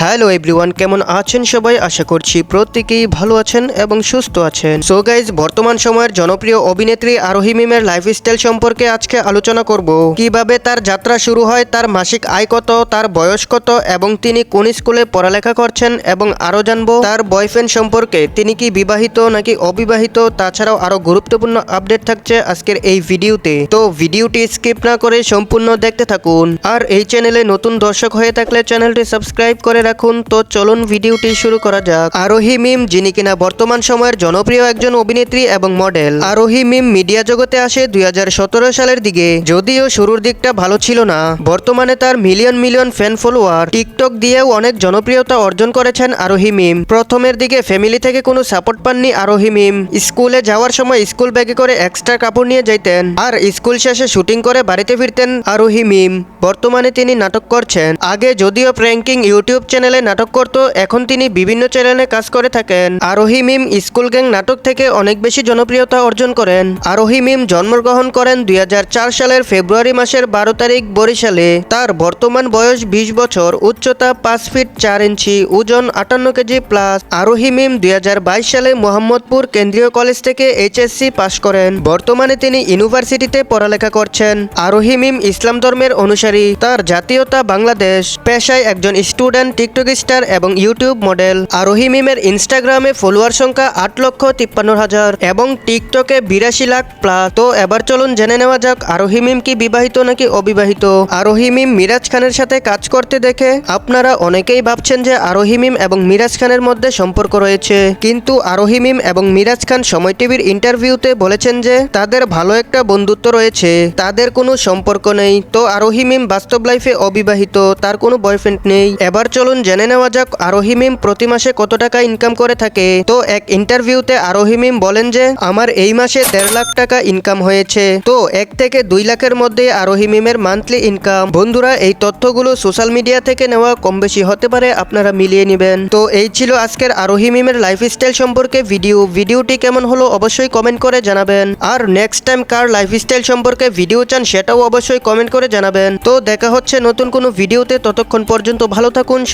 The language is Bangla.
হ্যালো এভরিওয়ান কেমন আছেন সবাই? আশা করছি প্রত্যেকেই ভালো আছেন এবং সুস্থ আছেন। সো গাইজ বর্তমান সময়ের জনপ্রিয় অভিনেত্রী আরোহী মিমের লাইফস্টাইল সম্পর্কে আজকে আলোচনা করব। কীভাবে তার যাত্রা শুরু হয়, তার মাসিক আয় কত, তার বয়স কত এবং তিনি কোন স্কুলে পড়ালেখা করছেন এবং আরও জানব। তার বয়ফ্রেন্ড সম্পর্কে তিনি কি বিবাহিত নাকি অবিবাহিত, তাছাড়াও আরও গুরুত্বপূর্ণ আপডেট থাকছে আজকের এই ভিডিওতে। তো ভিডিওটি স্কিপ না করে সম্পূর্ণ দেখতে থাকুন। আর এই চ্যানেলে নতুন দর্শক হয়ে থাকলে চ্যানেলটি সাবস্ক্রাইব করে রাখুন তো চলুন ভিডিওটি শুরু করা যাক। আরোহী মিম, যিনি কিনা বর্তমান সময়ের জনপ্রিয় একজন অভিনেত্রী এবং মডেল। আরোহী মিম মিডিয়া জগতে আসে দুই হাজার সতেরো সালের দিকে, যদিও শুরুর দিকটা ভালো ছিল না। বর্তমানে তার million million fan follower TikTok দিয়েও অনেক জনপ্রিয়তা অর্জন করেছেন আরোহী মিম। প্রথমের দিকে ফ্যামিলি থেকে কোনো সাপোর্ট পাননি আরোহী মিম। স্কুলে যাওয়ার সময় স্কুল ব্যাগে করে এক্সট্রা কাপড় নিয়ে যাইতেন আর স্কুল শেষে শুটিং করে বাড়িতে ফিরতেন আরোহী মিম। বর্তমানে তিনি নাটক করছেন। আগে যদিও প্র্যাঙ্কিং ইউটিউব চ্যানেলে নাটক করত, এখন তিনি বিভিন্ন চ্যানেলে কাজ করে থাকেন। আরোহী মিম স্কুল গ্যাং নাটক থেকে অনেক বেশি জনপ্রিয়তা অর্জন করেন। আরোহী মিম জন্মগ্রহণ করেন দুই সালের ফেব্রুয়ারি মাসের বারো তারিখ বরিশালে। তার বর্তমান বয়স বিশ বছর, উচ্চতা পাঁচ ফিট চার ইঞ্চি, ওজন আটান্ন কেজি প্লাস আরোহী মিম দুই হাজার বাইশ সালে মোহাম্মদপুর কেন্দ্রীয় কলেজ থেকে এইচএসসি পাশ করেন। বর্তমানে তিনি ইউনিভার্সিটিতে পড়ালেখা করছেন। আরোহী মিম ইসলাম ধর্মের অনুসারী। তার জাতীয়তা বাংলাদেশ। পেশায় একজন স্টুডেন্ট টিকটক স্টার এবং ইউটিউব মডেল আরোহী মিমের ইনস্টাগ্রামে ফলোয়ার সংখ্যা আট লক্ষ তিপ্পান্ন হাজার এবং টিকটকে বিরাশি লাখ প্লাস। তো এবার চলুন জেনে নেওয়া যাক, আরোহী মিম কি বিবাহিত নাকি অবিবাহিত? আরোহী মিম মিরাজ খানের সাথে কাজ করতে দেখে আপনারা অনেকেই ভাবছেন যে আরোহী মিম এবং মিরাজ খানের মধ্যে সম্পর্ক রয়েছে। কিন্তু আরোহী মিম এবং মিরাজ খান সময় টিভির ইন্টারভিউতে বলেছেন যে তাদের ভালো একটা বন্ধুত্ব রয়েছে, তাদের কোনো সম্পর্ক নেই। তো আরোহী মিম বাস্তব লাইফে অবিবাহিত, তার কোনো বয়ফ্রেন্ড নেই। এবার চলুন জেনে নেওয়া যাক, আরোহী মিম প্রতি মাসে কত টাকা ইনকাম করে থাকে। তো এক ইন্টারভিউতে আরোহী মিম বলেন যে, আমার এই মাসে দেড় লাখ টাকা ইনকাম হয়েছে। তো এক থেকে দুই লাখের মধ্যে আরোহী মিমের মান্থলি ইনকাম বন্ধুরা, এই তথ্যগুলো সোশ্যাল মিডিয়া থেকে নেওয়া কম বেশি হতে পারে, আপনারা মিলিয়ে নেবেন। তো এই ছিল আজকের আরোহী মিমের লাইফস্টাইল সম্পর্কে ভিডিও ভিডিওটি কেমন হলো অবশ্যই কমেন্ট করে জানাবেন। আর নেক্সট টাইম কার লাইফস্টাইল সম্পর্কে ভিডিও চান, সেটাও অবশ্যই কমেন্ট করে জানাবেন। তো দেখা হচ্ছে নতুন কোনো ভিডিওতে ততক্ষণ পর্যন্ত ভালো থাকুন